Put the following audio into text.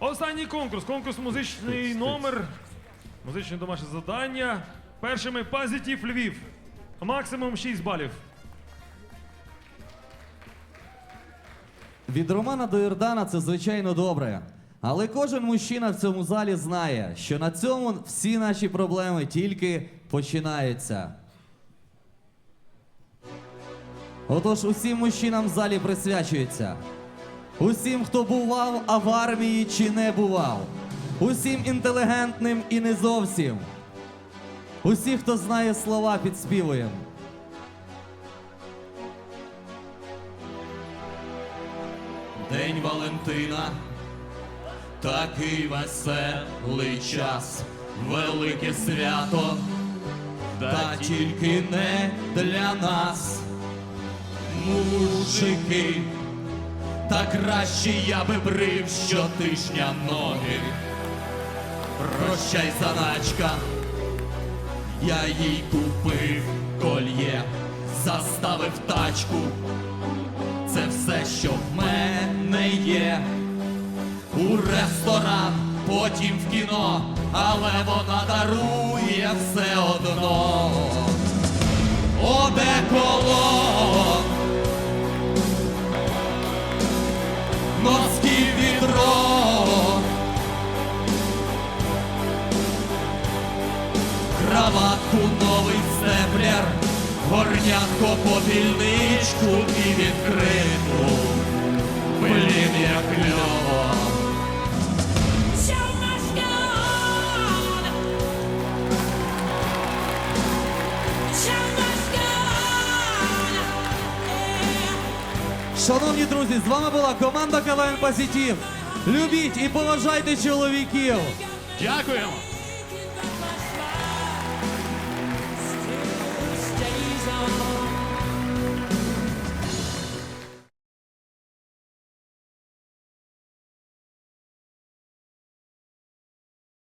Останній конкурс. Конкурс музичний номер. Музичне домашнє завдання. Першими Позитив Львів. Максимум 6 балів. Від Романа до Йордана це звичайно добре. Але кожен мужчина в цьому залі знає, що на цьому всі наші проблеми тільки починаються. Отож, усім мужчинам в залі присвячується. Усім, хто бував, а в армії чи не бував. Усім інтелігентним і не зовсім. Усі, хто знає слова, підспівуємо. День Валентина, такий веселий час, велике свято, та тільки не для нас, мужики, та краще я би брив щотижня ноги. Прощай, заначка, я їй купив кольє, заставив тачку це все, що в мене є. У ресторан, потім в кіно, але краватку новий степлер, горнятко попільничку і відкриту. Блін, як кльово. Шановні друзі, з вами була команда КВН Позитив. Любіть і поважайте чоловіків. Дякуємо.